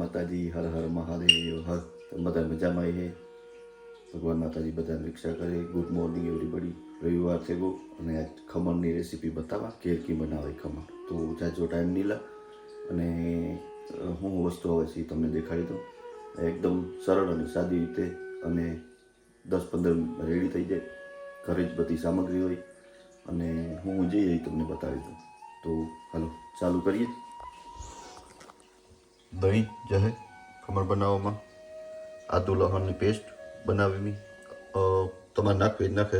માતાજી, હર હર મહાદેવ, હર બધા મજામાં એ ભગવાન માતાજી બધાને રક્ષા કરે. ગુડ મોર્નિંગ એવરીબડી રવિવાર છે ગો અને આજ ખમણની રેસીપી બતાવવા કેરકી બનાવે ખમણ. તો જાજો ટાઈમ નહીં લા. અને હું વસ્તુ આવે છે તમને દેખાડી દઉં. એકદમ સરળ અને સાદી રીતે અને દસ પંદર રેડી થઈ જાય. ઘરે જ બધી સામગ્રી હોય. અને હું એ તમને બતાવી દઉં. તો હાલો, ચાલુ કરીએ. દહીં, જહે, ખમણ બનાવવામાં. આદુ લસણની પેસ્ટ બનાવવી તમારે નાખવી નાખે.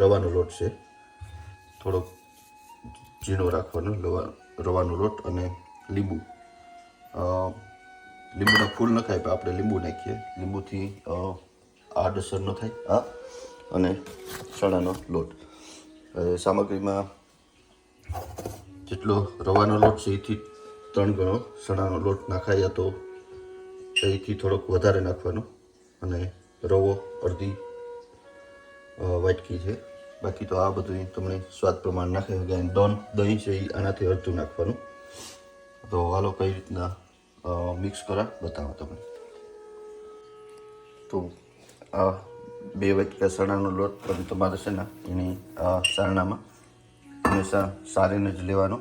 રવાનો લોટ છે. થોડોક ઝીણો રાખવાનો, રવા, રવાનો લોટ અને લીંબુ. લીંબુના ફૂલ ન ખાય, પણ આપણે લીંબુ નાખીએ. લીંબુથી આડઅસર ન થાય આ અને ચણાનો લોટ. સામગ્રીમાં જેટલો રવાનો લોટ છે, એથી ત્રણ ગણો ચણાનો લોટ નાખાય તો એથી થોડોક વધારે નાખવાનો. અને રવો અડધી વાટકી છે. બાકી તો આ બધું તમને સ્વાદ પ્રમાણે નાખે અને દોન દહીં છે એ આનાથી અડધું નાખવાનું. તો હાલો કઈ રીતના મિક્સ કરા, બતાવો તમને. તો આ બે વાટકા સણાનો લોટ પણ તમારે છે ને એની સારણામાં હંમેશા સારીને જ લેવાનો.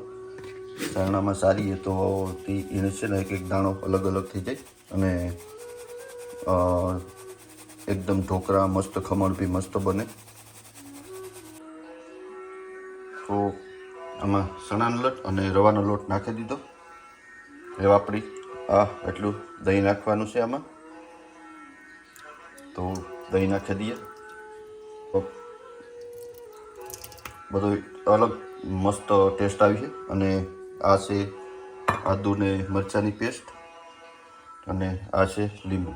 સારણામાં સારી એ તો એને છે ને એક એક દાણો અલગ અલગ થઈ જાય અને એકદમ ઢોકળા મસ્ત ખમણ બી મસ્ત બને. તો આમાં ચણાનો લોટ અને રવાનો લોટ નાખી દીધો. એ આપણી આ એટલું દહીં નાખવાનું છે આમાં. તો દહીં નાખી દઈએ. બધો અલગ મસ્ત ટેસ્ટ આવી છે. અને આ છે આદુ ને મરચાંની પેસ્ટ અને આ છે લીંબુ.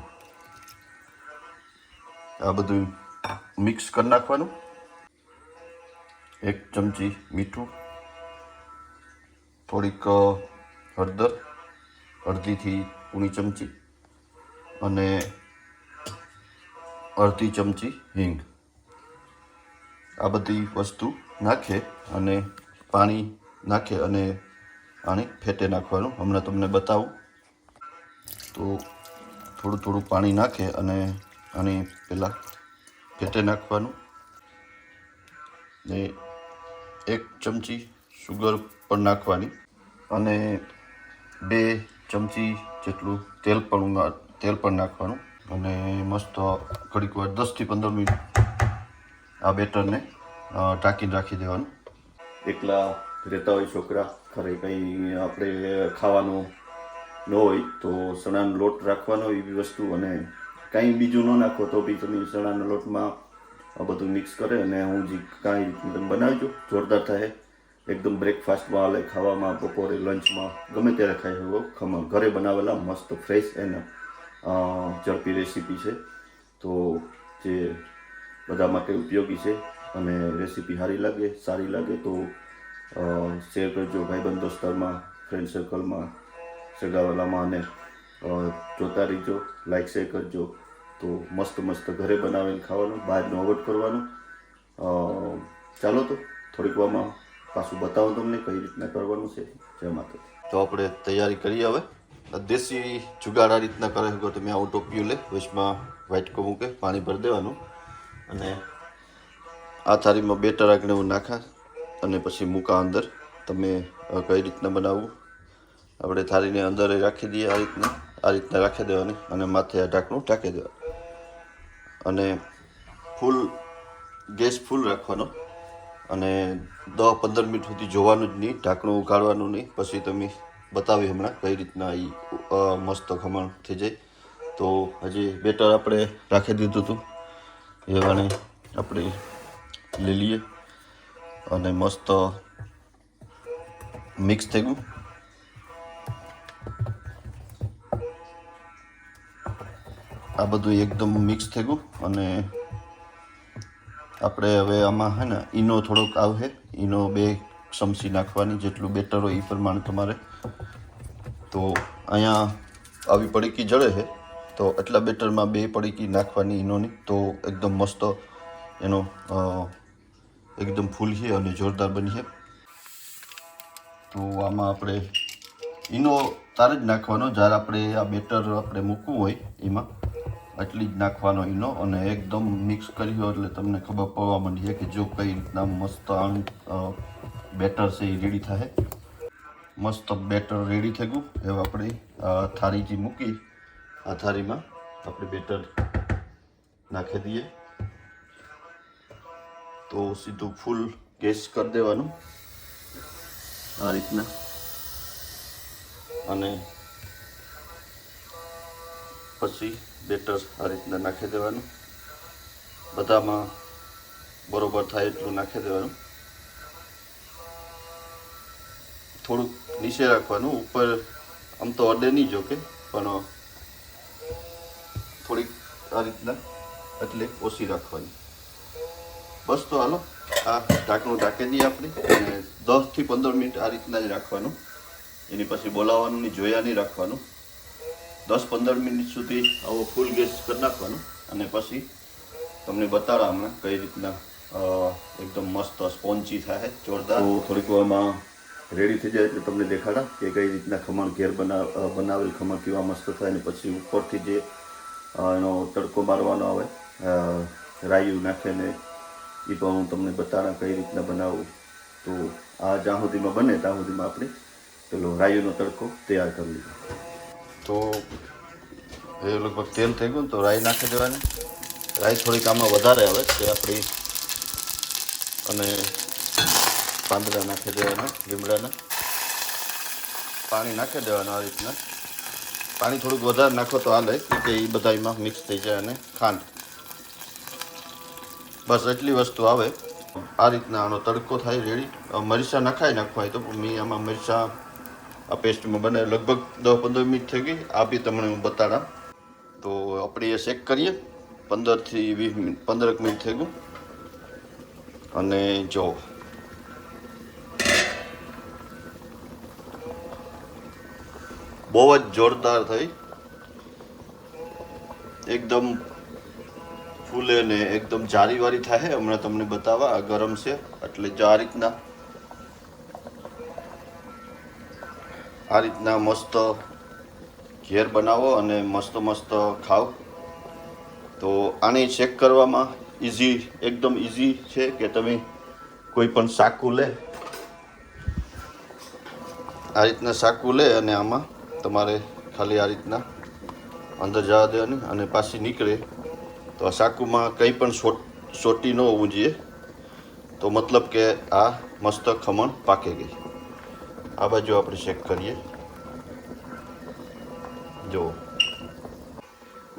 આ બધું મિક્સ કરી નાખવાનું. એક ચમચી મીઠું, થોડીક હળદર, અડધીથી પૂણી ચમચી અને અડધી ચમચી હિંગ. આ બધી વસ્તુ નાખે અને પાણી નાખે અને આને ફેટે નાખવાનું. હમણાં તમને બતાવું. તો થોડું થોડું પાણી નાખે અને આને પહેલાં ફેટે નાખવાનું. ને એક ચમચી સુગર પણ નાખવાની. અને બે ચમચી જેટલું તેલ પણ તેલ પણ નાખવાનું. અને મસ્ત ઘડીક વાર દસથી પંદર મિનિટ આ બેટરને ઢાંકીને રાખી દેવાનું. એકલા રહેતા હોય છોકરા ખરે કંઈ આપણે ખાવાનું ન હોય તો ચણાનો લોટ રાખવાનો એવી વસ્તુ અને કાંઈ બીજું ન નાખો તો બી તમે ચણાના લોટમાં આ બધું મિક્સ કરે અને હું જે કાંઈ રીતનું તમે બનાવજો જોરદાર થાય. એકદમ બ્રેકફાસ્ટમાં હાલે ખાવામાં બપોરે લંચમાં ગમે ત્યારે ખાઈ શકો ખમણ ઘરે બનાવેલા મસ્ત ફ્રેશ એન્ડ અ, ઝડપી રેસીપી છે. તો જે બધા માટે ઉપયોગી છે અને રેસીપી સારી લાગે સારી લાગે તો શેર કરજો ભાઈબંધ દોસ્તારમાં ફ્રેન્ડ સર્કલમાં સગાવાલામાં અને જોતા રહીજો લાઈક શેર કરજો. તો મસ્ત મસ્ત ઘરે બનાવીને ખાવાનું, બહારનું અવોઇડ કરવાનું. ચાલો તો થોડીક વારમાં પાછું બતાવો તમને કઈ રીતના કરવાનું છે. જય માતાજી. તો આપણે તૈયારી કરીએ હવે. દેશી જુગાડ આ રીતના કરે શકો તમે આવું ટોપિયું લે. વચમાં વાટકો મૂકે પાણી ભરી દેવાનું. અને આ થાળીમાં બેટર આગળ હું નાખા. અને પછી મૂકા અંદર. તમે કઈ રીતના બનાવવું? આપણે થાળીને અંદર રાખી દઈએ આ રીતના. આ રીતના રાખી દેવાની અને માથે આ ઢાંકણું ઢાંકી દેવાનું. અને ફૂલ, ગેસ ફૂલ રાખવાનો. અને દસ પંદર મિનિટ સુધી જોવાનું જ નહીં, ઢાંકણું ઉગાડવાનું નહીં. પછી તમે બતાવી હમણાં કઈ રીતના એ મસ્ત ખમણ થઈ જાય. તો હજી બેટર આપણે રાખી દીધું હતું એ આપણે લઈ લઈએ. અને મસ્ત મિક્સ થઈ ગયું. આ બધું એકદમ મિક્સ થઈ ગયું અને આપણે હવે આમાં હે ને ઈનો થોડોક આવશે. ઈનો બે ચમચી નાખવાની, જેટલું બેટર હોય એ પ્રમાણે તમારે. તો અહીંયા આવી પડીકી જળે છે. તો એટલા બેટરમાં બે પડીકી નાખવાની ઈનોની. તો એકદમ મસ્ત એનો એકદમ ફૂલ છે અને જોરદાર બની છે. તો આમાં આપણે ઈનો તારે જ નાખવાનો, જ્યારે આપણે આ બેટર આપણે મૂકવું હોય એમાં એટલી જ નાખવાનો ઈનો અને એકદમ મિક્સ કર્યો એટલે તમને ખબર પડવા માંડી છે કે જો કઈ રીતના મસ્ત આમ બેટર છે એ રેડી થાય. મસ્ત બેટર રેડી થઈ ગયું. હવે આપણે થાળી જે મૂકી, આ થાળીમાં આપણે બેટર નાખી દઈએ. તો સીધું ફૂલ ગેસ કરી દેવાનું. આ રીતના. અને પછી બેટર આ રીતના નાખી દેવાનું. બધામાં બરોબર થાય એટલું નાખી દેવાનું. થોડુંક નીચે રાખવાનું. ઉપર આમ તો અડે નહીં જોકે, પણ થોડીક આ રીતના એટલે ઓછી રાખવાની. બસ તો હાલો. આ ઢાંકણું ઢાંકી દઈએ આપણે અને દસથી પંદર મિનિટ આ રીતના જ રાખવાનું. એની પછી બોલાવવાનું નહીં, જોયા નહીં રાખવાનું. દસ પંદર મિનિટ સુધી આવો ફૂલ ગેસ કરી નાખવાનું અને પછી તમને બતાડા હમણાં કઈ રીતના એકદમ મસ્ત સ્પોન્ચી થાય, જોરદાર. થોડીક વારમાં રેડી થઈ જાય એટલે તમને દેખાડા કે કઈ રીતના ખમણ ઘેર બનાવ બનાવેલ ખમણ કેવા મસ્ત થાય અને પછી ઉપરથી જે એનો તડકો મારવાનો આવે રાયું નાખીને એ પણ હું તમને બતાડા કઈ રીતના બનાવું. તો આ જ્યાં સુધીમાં બને, ત્યાં સુધીમાં આપણે પેલો રાયુનો તડકો તૈયાર કરી લીધો. તો એ લગભગ તેલ થઈ ગયું તો રાઈ નાખી દેવાની. રાઈ થોડીક આમાં વધારે આવે તે આપણી અને પાંદડા નાખી દેવાના, લીમડાના. પાણી નાખી દેવાનું આ રીતના. પાણી થોડુંક વધારે નાખો તો હાલે કે એ બધા એમાં મિક્સ થઈ જાય અને ખાંડ. બસ એટલી વસ્તુ આવે. આ રીતના આનો તડકો થાય, રેડી. મરચાં નખાઈ નાખવાય તો મેં આમાં મરચાં આ પેસ્ટમાં બને લગભગ દસ પંદર મિનિટ થઈ ગઈ. આ બી તમને હું બતાડા. તો આપણે એ ચેક કરીએ. પંદરથી વીસ મિનિટ, પંદરક મિનિટ થઈ ગયું. અને જો. બહુ જ જોરદાર થઈ. એકદમ ફૂલે ને એકદમ જારીવારી થાય હમણાં તમને બતાવવા આ ગરમ છે, એટલે જો આ રીતના. આ રીતના મસ્ત ઘેર બનાવો અને મસ્ત મસ્ત ખાઓ. તો આને ચેક કરવામાં ઇઝી એકદમ ઇઝી છે કે તમે કોઈ પણ સાકું લે. આ રીતના સાકું લે અને આમાં તમારે ખાલી આ રીતના અંદર જવા દેવાની અને પાછી નીકળે. તો આ સાકુમાં કંઈ પણ સોટી ન હોવું તો મતલબ કે આ મસ્ત ખમણ પાકે ગઈ. આ બાજુ આપણે ચેક કરીએ. જો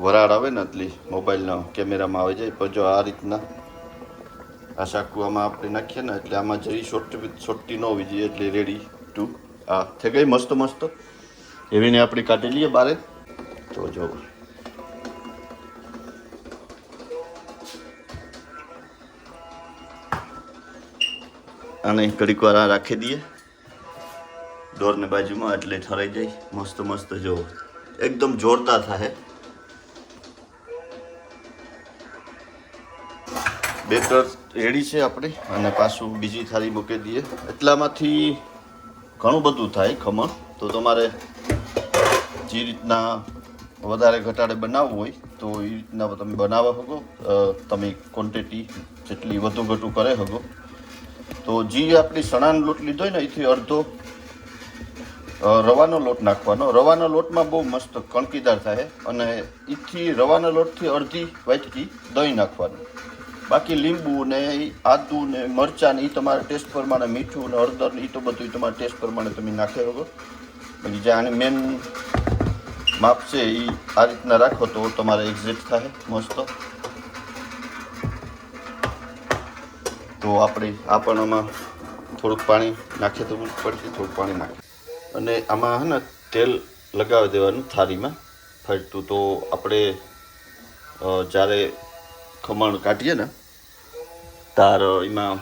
વરાળ આવે ને એટલી મોબાઈલના કેમેરામાં આવી જાય. પણ જો આ રીતના આ શાકુ આમાં આપણે નાખીએ ને એટલે આમાં જરી સોટી સોટી ન હોવી જોઈએ, એટલે રેડી ટુ આ. થઈ ગઈ મસ્ત મસ્ત એવીને આપણે કાઢી લઈએ બારે. તો જો આને ઘડીક વાર રાખી દઈએ. ડોરને બાજુમાં એટલે ઠરાઈ જાય. મસ્ત મસ્ત જો, એકદમ જોરદાર થાય. બેટર રેડી છે આપણે. અને પાછું બીજી થાળી મૂકી દઈએ. એટલામાંથી ઘણું બધું થાય ખમણ. તો તમારે જે રીતના વધારે, ઘટાડે બનાવવું હોય, તો એ રીતના તમે બનાવવા શકો. તમે ક્વોન્ટિટી જેટલી વધુ ઘટું કરે શકો તો જે આપણી ચણાનો લોટ લીધો હોય ને, એથી અડધો રવાનો લોટ નાખવાનો. રવાના લોટમાં બહુ મસ્ત કણકીદાર થાય અને એથી રવાના લોટથી અડધી વાટકી દહીં નાખવાનું. બાકી લીંબુ ને આદુ ને મરચાં ને એ તમારા ટેસ્ટ પ્રમાણે મીઠું ને હળદર ને એ તો બધું તમારા ટેસ્ટ પ્રમાણે તમે નાખી શકો. બાકી જે આને મેન માપ છે એ આ રીતના રાખો તો તમારે એક્ઝેક્ટ થાય, મસ્ત. તો આપણે આ પણ આમાં થોડુંક પાણી નાખીએ તો પડશે, થોડુંક પાણી નાખીએ. અને આમાં હે ને તેલ લગાવી દેવાનું થાળીમાં ફરતું તો આપણે જ્યારે ખમણ કાઢીએ ને, તાર એમાં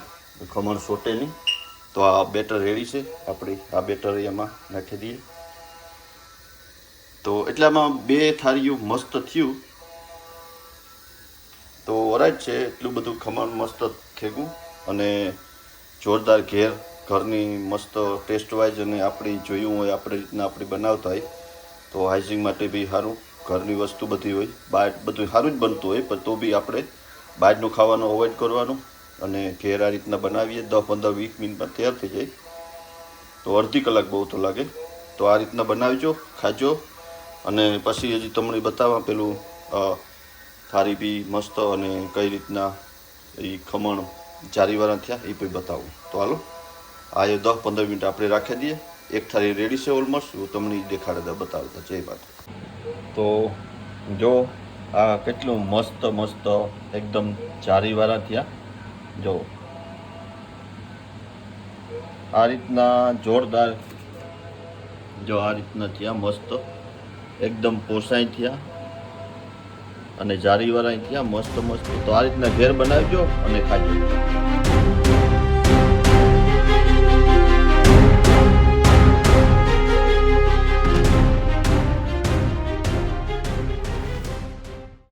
ખમણ સોટે નહીં, તો આ બેટર રેડી છે. આપણે આ બેટર એમાં નાખી દઈએ. તો એટલામાં બે થાળીઓ મસ્ત થયું. તો ઓરાઈટ છે, એટલું બધું ખમણ મસ્ત થેગું. અને જોરદાર ઘેર ઘરની મસ્ત ટેસ્ટ વાઇઝ અને આપણી જોયું હોય આપણે રીતના આપણે બનાવતા હોય તો હાઇજીન માટે બી સારું. ઘરની વસ્તુ બધી હોય બહાર બધું સારું જ બનતું હોય, પણ તો બી આપણે બહારનું ખાવાનું અવોઇડ કરવાનું અને ઘેર આ રીતના બનાવીએ. દસ પંદર વીસ મિનિટમાં તૈયાર થઈ જાય. તો અડધી કલાક બહુ તો લાગે. તો આ રીતના બનાવજો, ખાજો. અને પછી હજી તમને બતાવવા પેલું થારી બી મસ્ત અને કઈ રીતના, એ ખમણ જારીવાળા થયા, એ પણ બતાવું. તો હાલો, આ એ દસ પંદર મિનિટ આપણે રાખી દઈએ. એક થાળી રેડી છે ઓલમોસ્ટ હું તમને દેખાડે દેખાડતા બતાવતા. જય માતા તો જો, આ કેટલું મસ્ત મસ્ત, એકદમ જારીવાળા થયા. જો, આ રીતના જોરદાર, જો આ રીતના થયા, મસ્ત, એકદમ પોસાઈ થયા. અને જારીવાળા ત્યાં મસ્ત મસ્ત તો આ રીતના ઘેર બનાવજો અને ખાજો.